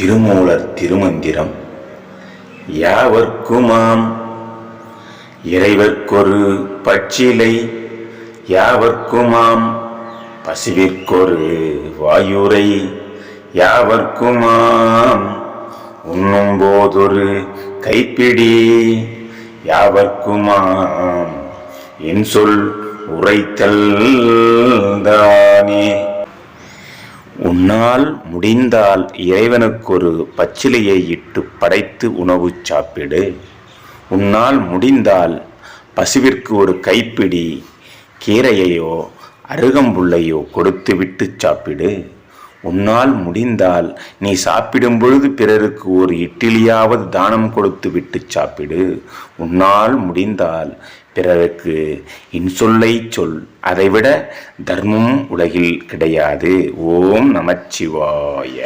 திருமூலர் திருமந்திரம். யாவர்க்குமாம்? இறைவர்க்கொரு பச்சிலை. யாவர்க்குமாம்? பசிவிற்கொரு வாயுரை. யாவர்க்குமாம்? உண்ணும் போதொரு கைப்பிடி. யாவர்க்குமாம்? என் சொல் உரைத்தல் தானே. உன்னால் முடிந்தால் இறைவனுக்கொரு பச்சிலையை இட்டு படைத்து உணவு சாப்பிடு. உன்னால் முடிந்தால் பசுவிற்கு ஒரு கைப்பிடி கீரையையோ அருகம்புல்லையோ கொடுத்து விட்டு சாப்பிடு. உன்னால் முடிந்தால் நீ சாப்பிடும் பொழுது பிறருக்கு ஒரு இட்டிலியாவது தானம் கொடுத்து விட்டு சாப்பிடு. உன்னால் முடிந்தால் பிறருக்கு இன்சொல்லை சொல். அதைவிட தர்மம் உலகில் கிடையாது. ஓம் நமச்சிவாய.